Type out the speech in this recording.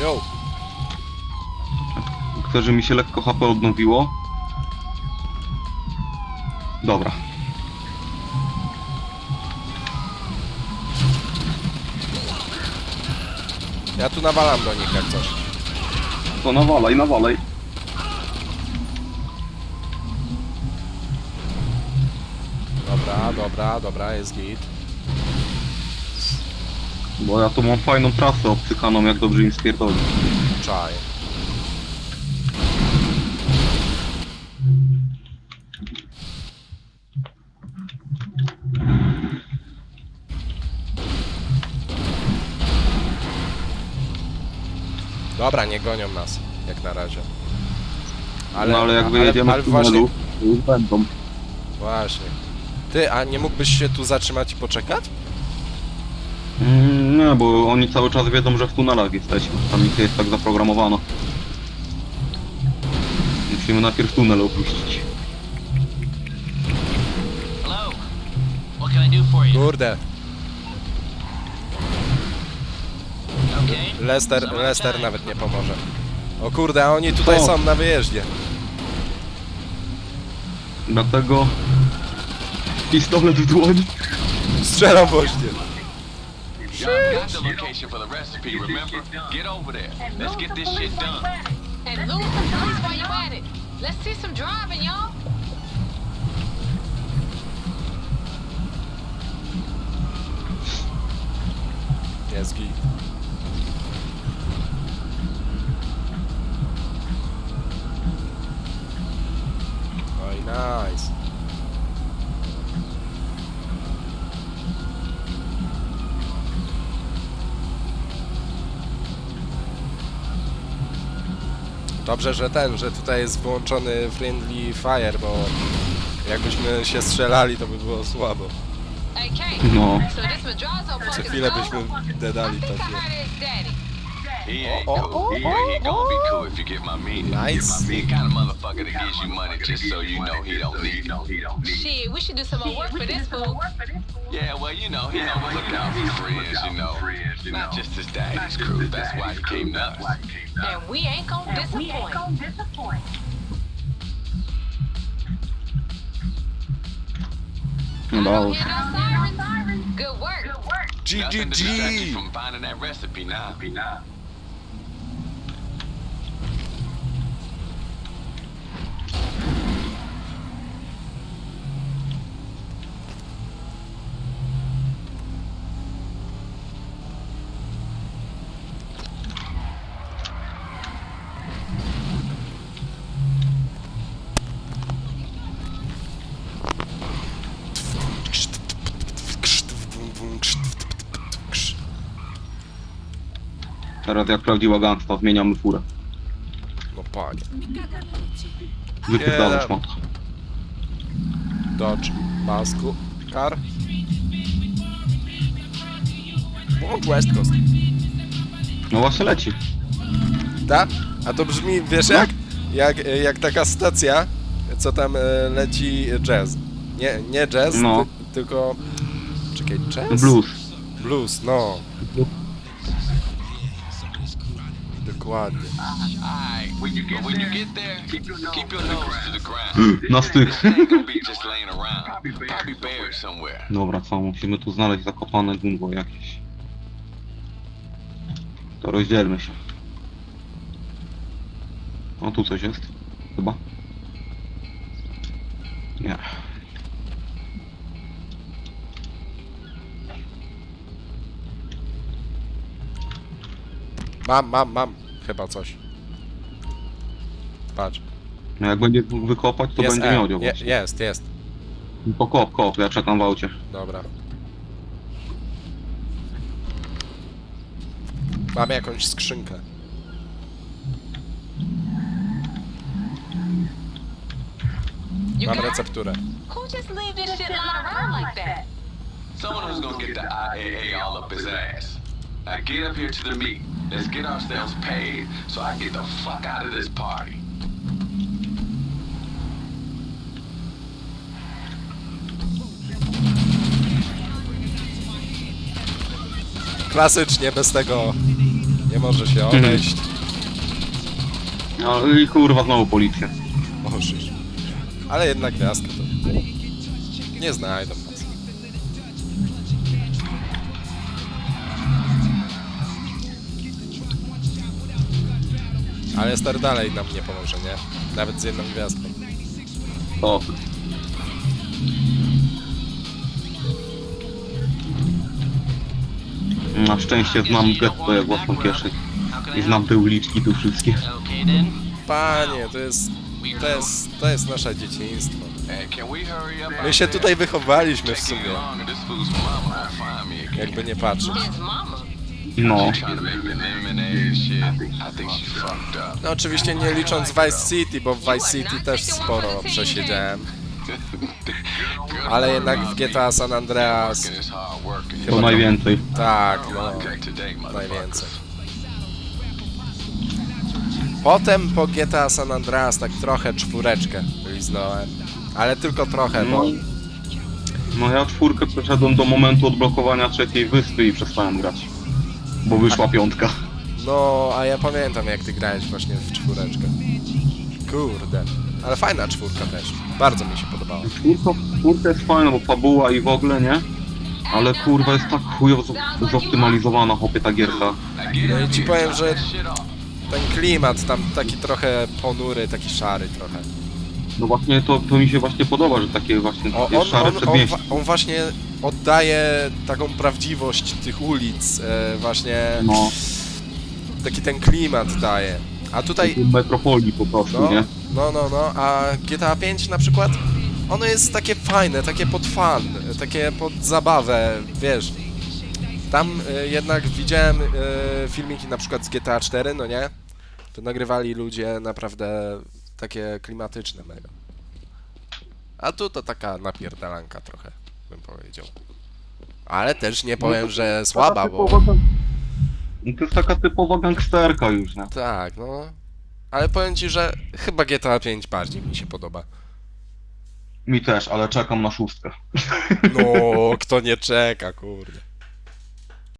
Jo. Chcę, że mi się lekko HP odnowiło. Dobra. Ja tu nawalam do nich jak coś. To nawalaj, nawalaj. Dobra, dobra, dobra, jest git. Bo ja tu mam fajną trasę obcykaną, jak dobrze im spierdoli. Czaj. Dobra, nie gonią nas, jak na razie. Ale, no ale jak ale- wyjedziemy ale z tunelu, właśnie, to już będą. właśnie. Ty, a nie mógłbyś się tu zatrzymać i poczekać? Mm, nie, bo oni cały czas wiedzą, że w tunelach jesteśmy. Tam ich jest tak zaprogramowano. Musimy najpierw tunel opuścić. Hello. What can I do for you? Kurde, Okay. Lester, Lester nawet nie pomoże. O kurde, a oni tutaj O. są na wyjeździe. Dlatego... Pistolet w dłoni. Strzelam właśnie. Y'all got the location for the recipe, remember? Get over there. Let's get this shit done. And lose some police while you're at it. Let's see some driving, y'all. Jest git. No nice. Dobrze, że ten, że tutaj jest wyłączony friendly fire, bo jakbyśmy się strzelali, to by było słabo. No. Punk Co chwilę byśmy dedali pewnie. Heard his daddy. He ain't Oh, oh, oh cool. oh, He, oh, he gonna be oh. cool if you get my meaning. Nice. He the kind of motherfucker that gives you money just so you know he don't need it. Shit, we should do some more work for this fool. Yeah, well, you know, he always look out for friends, you know. Not just his daddy's crew. That's why he came to us. And we ain't gonna disappoint. No I dało don't się. hear no sirens. Good work. Nothing to distract you from finding that recipe now. Teraz jak prawdziwa gangsta, zmieniamy furę. No panie. Wypierdalasz Nie. ma. Dodge, masku, car. Błąd West Coast. No właśnie leci. Tak? A to brzmi, wiesz No. jak? Jak, jak taka stacja, co tam e, leci jazz. Nie, nie jazz, No. ty, tylko... Czekaj, jazz? Blues. Blues, no. Dokładnie. When you get, when you get there, keep, keep your nose to the ground. Na styk. This ain't gonna be just laying around. Probably buried somewhere. Dobra, co? Musimy tu znaleźć zakopane gungo jakieś. To rozdzielmy się. O, tu coś jest. Chyba. Nie. Mam, mam, mam. Chyba coś. Patrz. No jak będzie wykopać, to jest będzie E. miodział Je, właśnie. jest, jest. To kop, kop, ja czekam w aucie. Dobra. Mamy jakąś skrzynkę. You Mam recepturę. Who just leave this shit lying around like that? Someone who's gonna get the IAA all up his ass. Now get up here to the meet. Let's get ourselves paid so I get the fuck out of this party. Klasycznie, bez tego Nie może się odejść. No i kurwa znowu policja. Możesz. Ale jednak gwiazdka to... Nie znajdą Ale Star dalej nam nie pomoże, nie? Nawet z jedną gwiazdką. O. Na szczęście znam jak własną kieszeń. I znam te uliczki tu wszystkie. Panie, to jest... To jest, to jest nasze dzieciństwo. My się tutaj wychowaliśmy w sumie. Jakby nie patrzeć. No. No oczywiście nie licząc Vice City, bo w Vice City też sporo przesiedziałem. Ale jednak w GTA San Andreas. To najwięcej. tak, no, najwięcej. Potem po GTA San Andreas tak trochę czwóreczkę liznąłem. Ale tylko trochę, bo... No ja czwórkę przeszedłem do momentu odblokowania trzeciej wyspy i przestałem grać. Bo wyszła piątka. No, a ja pamiętam jak ty grałeś właśnie w czwóreczkę. Kurde. Ale fajna czwórka też. Bardzo mi się podobała. Czwórka, czwórka jest fajna, bo fabuła i w ogóle, nie? Ale kurwa jest tak chujowo zoptymalizowana chłopie ta gierka. No i ci powiem, że ten klimat tam taki trochę ponury, taki szary trochę. No właśnie to, to mi się właśnie podoba, że takie właśnie O, takie on, szare on, on, przedmieście. wa- on właśnie oddaje taką prawdziwość tych ulic, e, właśnie No, taki ten klimat daje. A tutaj, takiej metropolii po prostu, no, nie? no, no, no, a GTA 5 na przykład, ono jest takie fajne, takie pod fan, takie pod zabawę, wiesz. Tam e, jednak widziałem e, filmiki na przykład z GTA 4, no nie? To nagrywali ludzie naprawdę takie klimatyczne mega. A tu to taka napierdalanka trochę, bym powiedział. Ale też nie powiem, że słaba, bo... No to jest taka typowa gangsterka już, nie? Tak, no. Ale powiem ci, że chyba GTA 5 bardziej mi się podoba. Mi też, ale czekam na szóstkę. No, kto nie czeka, kurde.